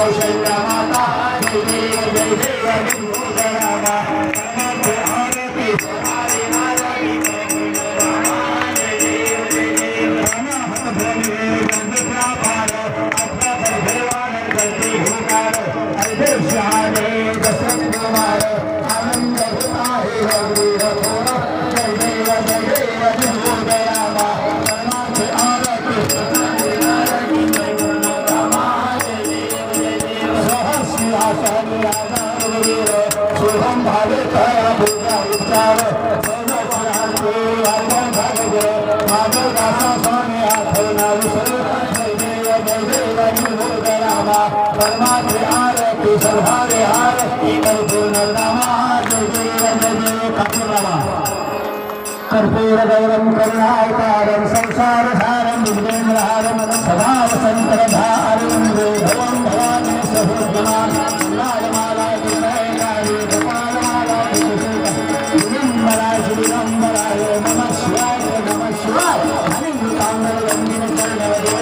घेणारी कौशल्य माता जय देव जय कर्पूरगौरं करुणावतारं संसारसारं विघ्नेन्द्रहारं सदा वसन्तरधारं भवं भवानी सहोद्यमान् नायमाला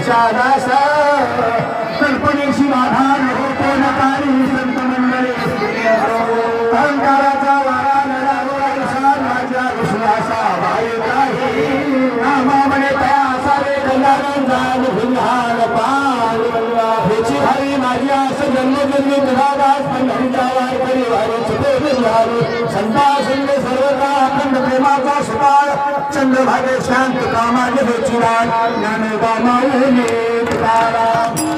हर्षादास कल्पनेशी बाधा नको नकारी संत मंडळी. अहंकाराचा वारा लढावा माझ्या विश्वासा बाई काही नामा म्हणे तया असावे कल्याण जाल भिल्हाल पाल. हेची हरी माझी आस जन्मजन्मी तुझादास पंढरीचा छुपे संता संग अखंड प्रेमाचा पार चंद्रभागे शांत कामाचे बेचिराळ ज्ञानोबा माऊने तुकाराम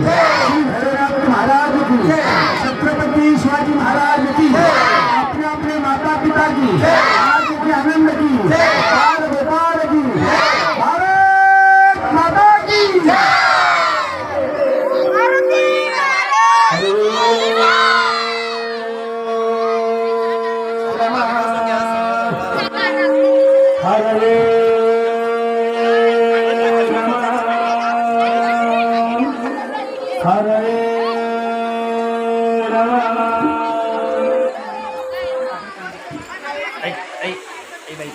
श्री भैरवनाथ महाराज की छत्रपती शिवाजी महाराज की अपने अपने माता पिता की आज की आनंद की बाल गोपाल की भारत माता की हरे हरे এই এই এই ভাই